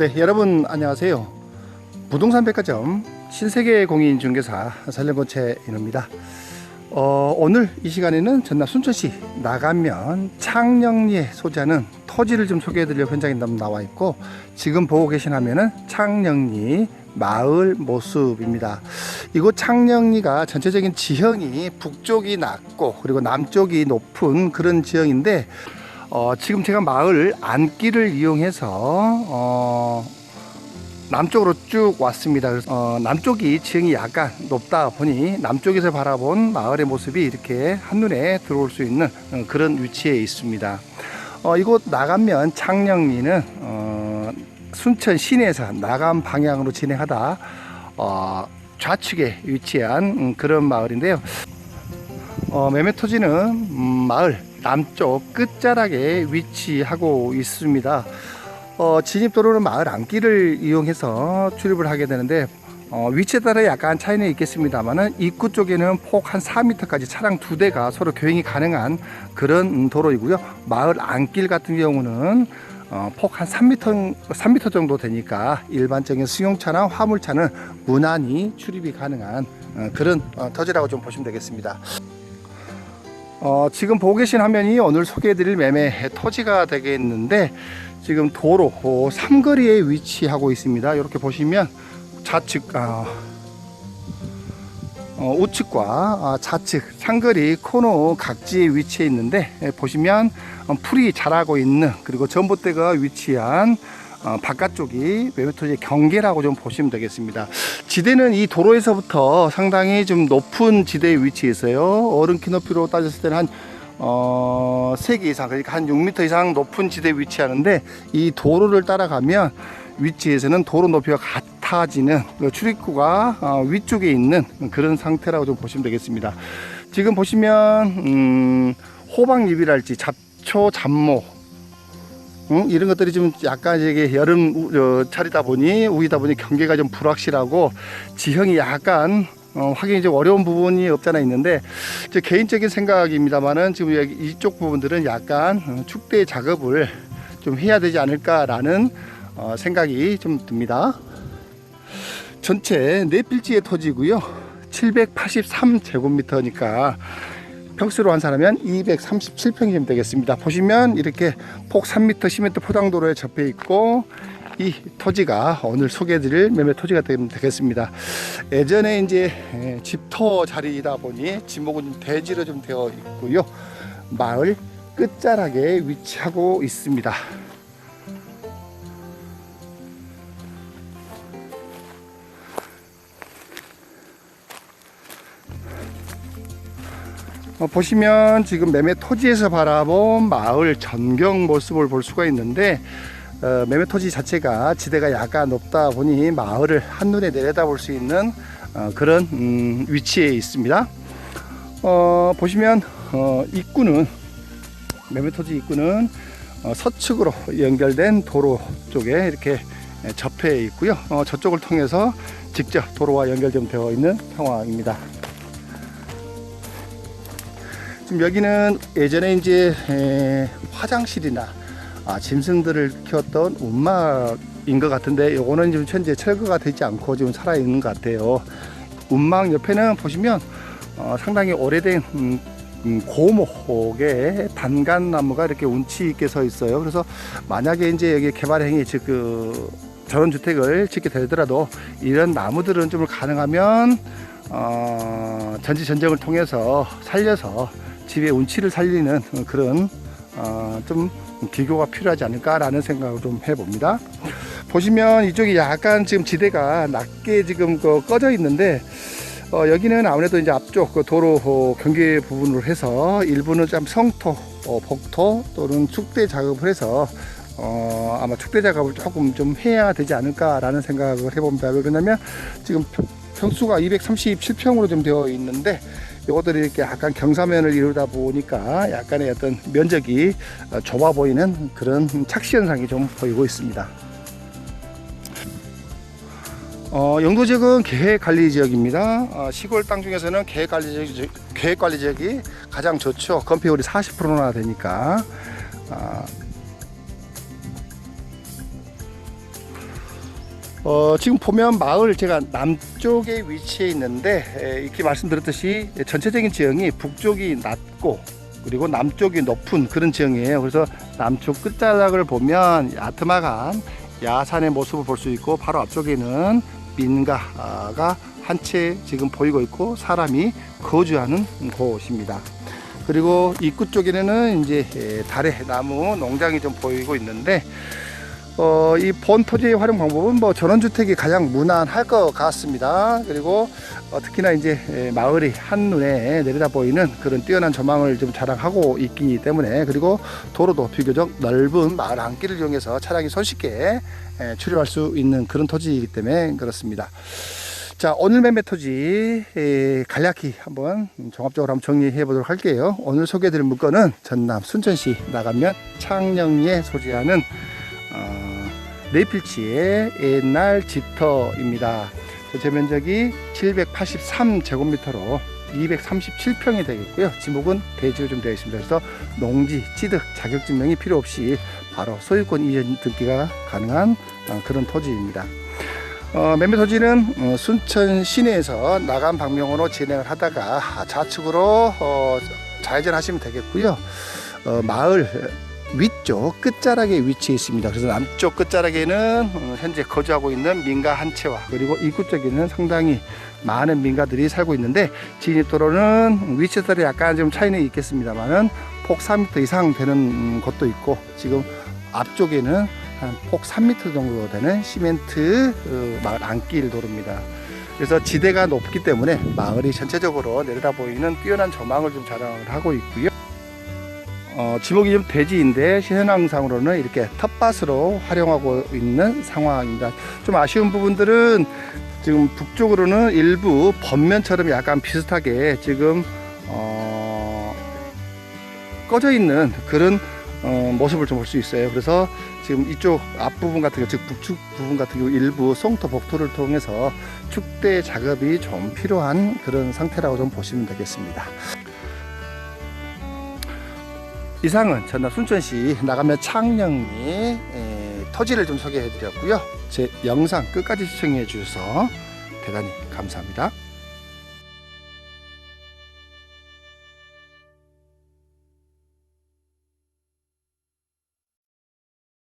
네, 여러분 안녕하세요. 부동산 백화점 신세계 공인중개사 설령고채인입니다. 어, 오늘 이 시간에는 전남 순천시 나가면 창녕리에 소재하는 토지를 좀 소개해드리려고 현장에 나와 있고 지금 보고 계신 화면은 창녕리 마을 모습입니다. 이곳 창녕리가 전체적인 지형이 북쪽이 낮고 그리고 남쪽이 높은 그런 지형인데 어, 지금 제가 마을 안길을 이용해서 어, 남쪽으로 쭉 왔습니다. 그래서, 어, 남쪽이 지형이 약간 높다 보니 남쪽에서 바라본 마을의 모습이 이렇게 한눈에 들어올 수 있는 어, 그런 위치에 있습니다. 어, 이곳 나가면 창녕리는 어, 순천 시내에서 나감 방향으로 진행하다 어, 좌측에 위치한 음, 그런 마을인데요. 어, 매매 토지는 음, 마을 남쪽 끝자락에 위치하고 있습니다. 어, 진입도로는 마을 안길을 이용해서 출입을 하게 되는데 어, 위치에 따라 약간 차이는 있겠습니다만은 입구 쪽에는 폭 한 4m까지 차량 두 대가 서로 교행이 가능한 그런 음, 도로이고요. 마을 안길 같은 경우는 어, 폭한 3m, 3m 정도 되니까 일반적인 승용차나 화물차는 무난히 출입이 가능한 어, 그런 어, 터지라고 좀 보시면 되겠습니다. 어, 지금 보고 계신 화면이 오늘 소개해드릴 매매 토지가 되겠는데 지금 도로 어, 삼거리에 위치하고 있습니다. 이렇게 보시면 좌측 아, 어, 우측과 아, 좌측 상거리 코너 각지에 위치해 있는데 예, 보시면 어, 풀이 자라고 있는 그리고 전봇대가 위치한 어, 바깥쪽이 매매토지의 경계라고 좀 보시면 되겠습니다. 지대는 이 도로에서부터 상당히 좀 높은 지대에 위치해 있어요. 어른 키 높이로 따졌을 때는 한 어, 3개 이상, 그러니까 한 6m 이상 높은 지대에 위치하는데 이 도로를 따라가면 위치에서는 도로 높이가 같아지는 그 출입구가 어, 위쪽에 있는 그런 상태라고 좀 보시면 되겠습니다. 지금 보시면 음, 호박잎이랄지 잡초, 잡모 응? 이런 것들이 좀 약간 이게 여름 우- 어, 차리다 보니 우이다 보니 경계가 좀 불확실하고 지형이 약간 어, 확인이 좀 어려운 부분이 없잖아 있는데 제 개인적인 생각입니다만은 지금 이쪽 부분들은 약간 어, 축대 작업을 좀 해야 되지 않을까라는 어, 생각이 좀 듭니다. 전체 네 필지의 토지고요. 783제곱미터니까 평수로 환산하면 237평이 되겠습니다. 보시면 이렇게 폭 3m, 10m 포장도로에 접해 있고 이 토지가 오늘 소개해드릴 매매 토지가 되- 되겠습니다. 예전에 이제 에, 집터 자리이다 보니 지목은 좀 대지로 좀 되어 있고요. 마을 끝자락에 위치하고 있습니다. 어, 보시면 지금 매매 토지에서 바라본 마을 전경 모습을 볼 수가 있는데 어, 매매 토지 자체가 지대가 약간 높다 보니 마을을 한눈에 내려다볼 수 있는 어, 그런 음, 위치에 있습니다. 어, 보시면 어, 입구는 매매 토지 입구는 어, 서측으로 연결된 도로 쪽에 이렇게 예, 접해 있고요. 어, 저쪽을 통해서 직접 도로와 연결 좀 되어 있는 상황입니다. 지금 여기는 예전에 이제 에, 화장실이나 아, 짐승들을 키웠던 운막인 것 같은데 요거는 지금 현재 철거가 되지 않고 지금 살아 있는 것 같아요. 운막 옆에는 보시면 어, 상당히 오래된 음, 음, 고목의 단간나무가 이렇게 운치 있게 서 있어요. 그래서 만약에 이제 여기 개발행위 즉그 저런 주택을 짓게 되더라도 이런 나무들은 좀 가능하면 어, 전지 전쟁을 통해서 살려서 집의 운치를 살리는 그런 어, 좀 기교가 필요하지 않을까라는 생각을 좀 해봅니다. 보시면 이쪽이 약간 지금 지대가 낮게 지금 그 꺼져 있는데 어, 여기는 아무래도 이제 앞쪽 그 도로 어, 경계 부분으로 해서 일부는 좀 성토, 어, 복토 또는 축대 작업을 해서 어, 아마 축대 작업을 조금 좀 해야 되지 않을까라는 생각을 해봅니다. 왜 그러냐면 지금 평- 평수가 237평으로 좀 되어 있는데 이것들이 이렇게 약간 경사면을 이루다 보니까 약간의 어떤 면적이 어, 좁아 보이는 그런 착시 현상이 좀 보이고 있습니다. 어, 영도 지역은 계획관리 지역입니다. 어, 시골 땅 중에서는 계획관리 지역, 계획관리 지역이 가장 좋죠. 건폐율이 40%나 되니까. 아, 어, 지금 보면 마을 제가 남쪽에 위치해 있는데 에, 이렇게 말씀드렸듯이 전체적인 지형이 북쪽이 낮고 그리고 남쪽이 높은 그런 지형이에요. 그래서 남쪽 끝자락을 보면 아트막한 야산의 모습을 볼 수 있고 바로 앞쪽에는 민가가 한 채 지금 보이고 있고 사람이 거주하는 곳입니다. 그리고 입구 쪽에는 이제 에, 달의 나무 농장이 좀 보이고 있는데 어, 이본 토지의 활용 방법은 뭐 전원주택이 가장 무난할 것 같습니다. 그리고 어, 특히나 이제 에, 마을이 한눈에 내려다 보이는 그런 뛰어난 전망을 좀 자랑하고 있기 때문에 그리고 도로도 비교적 넓은 마을 안길을 이용해서 차량이 손쉽게 에, 출입할 수 있는 그런 토지이기 때문에 그렇습니다. 자 오늘 매매 토지 에, 간략히 한번 종합적으로 한번 정리해 보도록 할게요. 오늘 소개해드릴 물건은 전남 순천시 나가면 창녕리에 소재하는 어, 네필치의 옛날 집터입니다. 제 면적이 783제곱미터로 237평이 되겠고요. 지목은 대지로 좀 되어 있습니다. 그래서 농지, 취득, 자격증명이 필요 없이 바로 소유권 이전 등기가 가능한 어, 그런 토지입니다. 어, 매매 토지는 어, 순천 시내에서 나간 방면으로 진행을 하다가 좌측으로 어, 좌회전 하시면 되겠고요. 어, 마을 위쪽 끝자락에 위치해 있습니다. 그래서 남쪽 끝자락에는 어, 현재 거주하고 있는 민가 한 채와 그리고 입구 쪽에는 상당히 많은 민가들이 살고 있는데 진입도로는 위치 따라 약간 좀 차이는 있겠습니다만은 폭 4m 이상 되는 음, 곳도 있고 지금 앞쪽에는 한 폭 3m 정도 되는 시멘트 어, 마을 안길 도로입니다. 그래서 지대가 높기 때문에 마을이 전체적으로 내려다 보이는 뛰어난 조망을 좀 자랑을 하고 있고요. 어, 지목이 좀 대지인데 현황상으로는 이렇게 텃밭으로 활용하고 있는 상황입니다. 좀 아쉬운 부분들은 지금 북쪽으로는 일부 번면처럼 약간 비슷하게 지금 어, 꺼져 있는 그런 어, 모습을 좀 볼 수 있어요. 그래서 지금 이쪽 앞부분 같은 경우, 즉 북측 부분 같은 경우 일부 송토 복토를 통해서 축대 작업이 좀 필요한 그런 상태라고 좀 보시면 되겠습니다. 이상은 전남 순천시 나가면 창녕리 에, 토지를 좀 소개해 드렸고요. 제 영상 끝까지 시청해 주셔서 대단히 감사합니다.